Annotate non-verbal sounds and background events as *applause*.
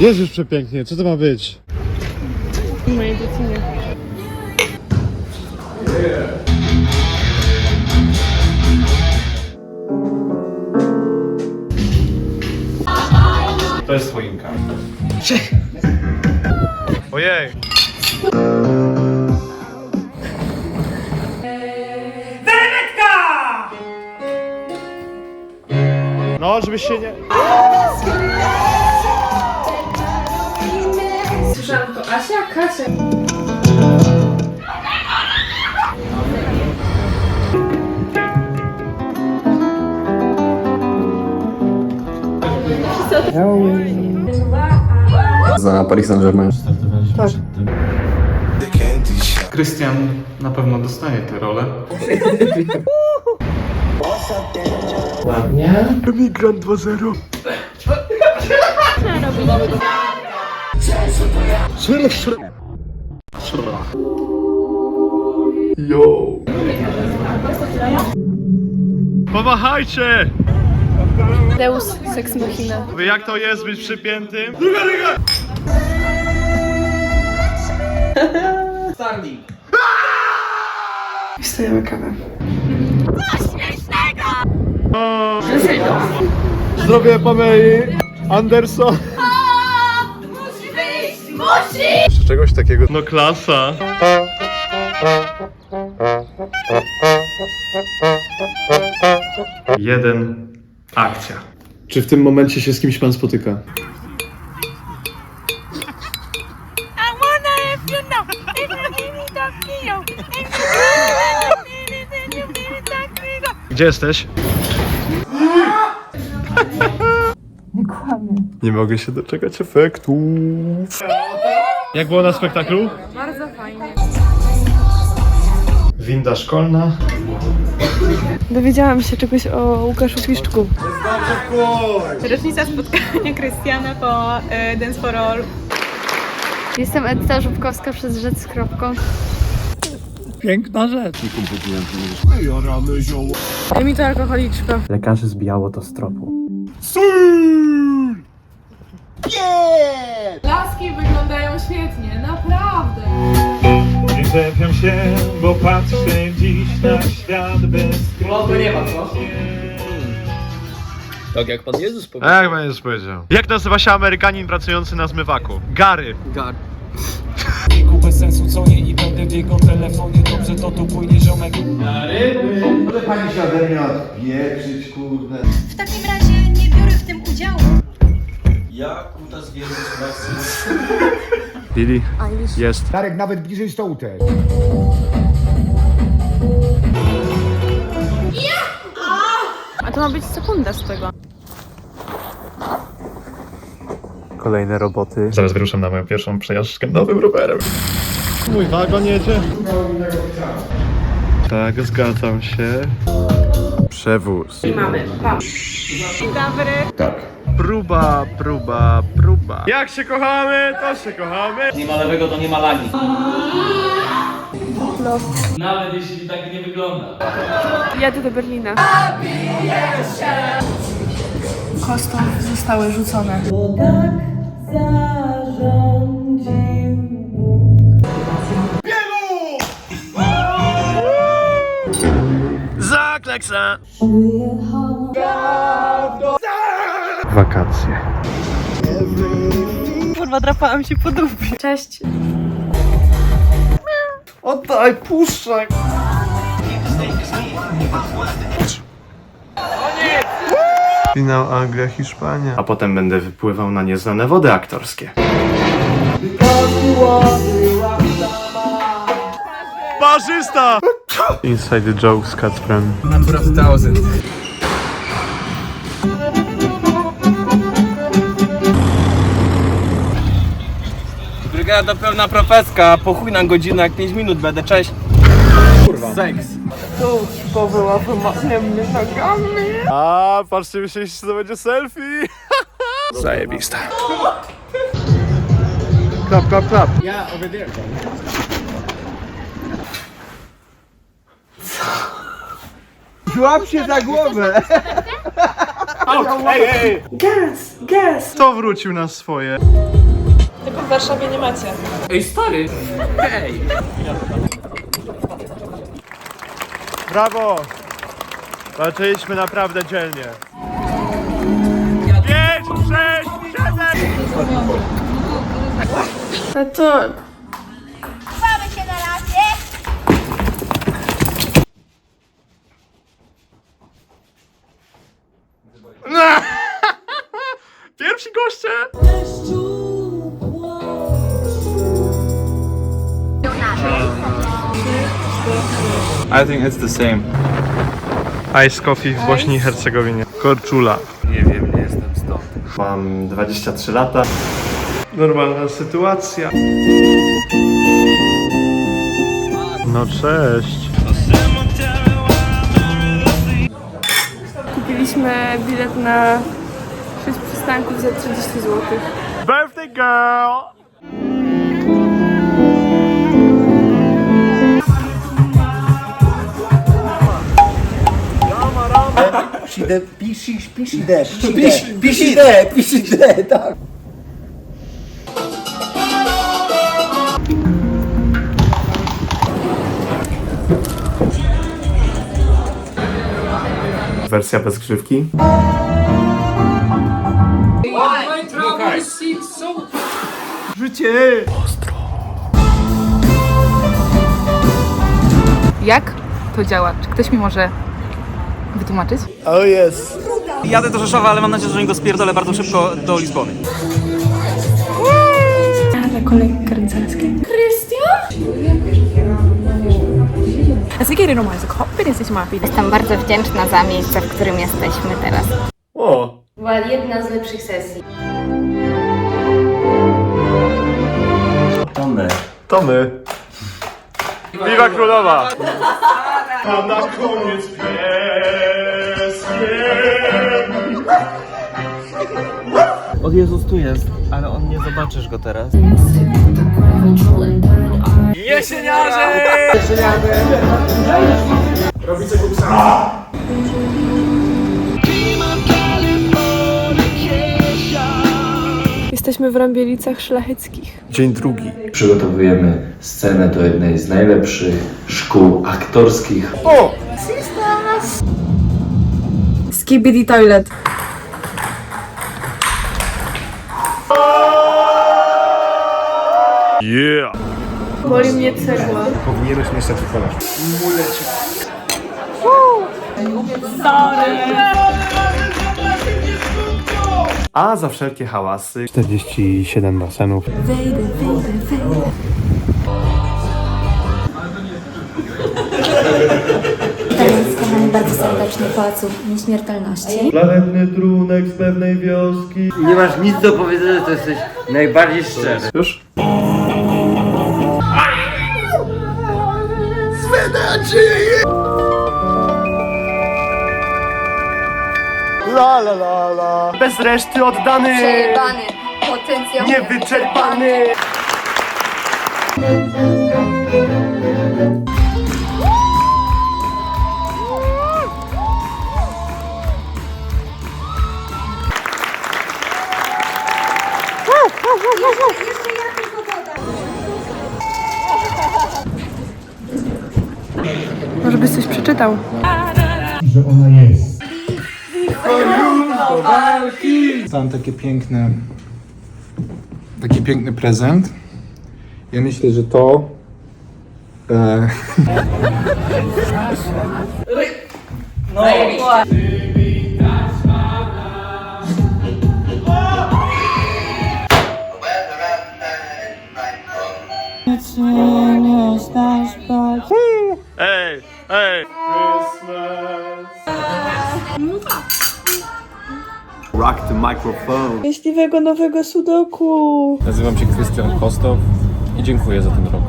Jest już przepięknie, co to ma być? Mojej dziewczynie. To jest choinka. *laughs* Ojej. No, żebyś się nie... Słyszałam to Asia, Kasia. Za Paris Saint-Germain. Krystian na pewno dostaje tę rolę. Pomachajcie! Deus Sex Machina. Jak to jest być przypiętym? Wstajemy kawę. Zdrowie Pameli Anderson. Czegoś takiego. No klasa. Jeden. Akcja. Czy w tym momencie się z kimś pan spotyka? The feel. Gdzie jesteś? Nie mogę się doczekać efektów. Jak było na spektaklu? Bardzo fajnie. Winda szkolna. Dowiedziałam się czegoś o Łukaszu Piszczku. Rocznica spotkania Krystiana po y, Dance for All. Jestem Edyta Żubkowska przez Rzec z kropką. Emi to alkoholiczka. Lekarzy zbijało to z tropu. Laski wyglądają świetnie, naprawdę. Nie czepiam się, bo patrzę dziś na świat bez Głowy nie ma, co? Tak jak Pan Jezus powiedział. Jak pan Jezus powiedział? Jak nazywa się Amerykanin pracujący na zmywaku? Gary. Kupę sensu co nie i będę w jego telefonie Dobrze to tu płynie ziomek Może pani się ode mnie odpieprzyć, kurde. W takim razie nie biorę w tym udziału. Billy. Jest. Darek nawet bliżej stołu też. A to ma być sekunda z tego. Kolejne roboty. Zaraz wyruszam na moją pierwszą przejażdżkę nowym rowerem. Mój wagon jedzie. Tak, zgadzam się. Przewóz. Dzień dobry. Próba, próba, próba. Jak się kochamy, to się kochamy. Nie ma lewego, to nie ma lagi Nawet jeśli tak nie wygląda Jadę do Berlina. Kostów zostały rzucone. Zakleksa. Wakacje. Kurwa, drapałam się po dupie. Cześć. Oddaj, puszczaj. Finał Anglia, Hiszpania. A potem będę wypływał na nieznane wody aktorskie. Parzysta! *laughs* Inside the jokes, Kacprem. Number of thousand Brygada pełna profeska, po chuj na godzinę, jak 5 minut będę, cześć Kurwa Seks A, patrzcie, myśleliście, że to będzie selfie? *laughs* Zajebista. Klap, klap, klap. Ja, over there. Złap się za głowę! Kto wrócił na swoje? Tylko w Warszawie nie macie. Ej, stary! Brawo! Walczyliśmy naprawdę dzielnie. 5, 6, 7! A to... Mamy się na razie. Goście! I think it's the same. Ice Coffee w Bośni i Hercegowinie. Korczula. Nie wiem, nie jestem stąd. Mam 23 lata. Normalna sytuacja. No cześć. Kupiliśmy bilet na 6 przystanków za 30 zł. Birthday girl! Pisz, pisz, pisz idę, pisz idę, pisz idę, pisz idę, tak. Wersja bez grzywki. Życie! Jak to działa? Czy ktoś mi może wytłumaczyć? Oh yes. Jadę do Rzeszowa, ale mam nadzieję, że nie go spierdolę bardzo szybko do Lizbony. Jestem bardzo wdzięczna za miejsce, w którym jesteśmy teraz. O! Była jedna z lepszych sesji. My. To my. Viva Królowa! A na koniec pieskiem. O Jezus, tu jest, ale on nie zobaczysz go teraz. Jesieniarze! Jesteśmy w Rambielicach Szlacheckich. Dzień drugi. Przygotowujemy scenę do jednej z najlepszych szkół aktorskich. Skibidi Toilet. Yeah! Boli mnie cegła. Powinieneś mieć taki kolarz. A za wszelkie hałasy 47 basenów. Kochani, bardzo serdecznie Pałacu Nieśmiertelności. Planetny trunek z pewnej wioski. Nie masz nic do powiedzenia, to jesteś najbardziej szczery. Już? La la la la. Bez reszty oddany. Przejebany potencjał. Niewyczerpany. Może byś coś przeczytał. Dostałem takie piękne, taki piękny prezent. Ja myślę, że to. E, Ej, ej. Rock the microphone. Szczęśliwego nowego sudoku. Nazywam się Krystian Kostow i dziękuję za ten rok.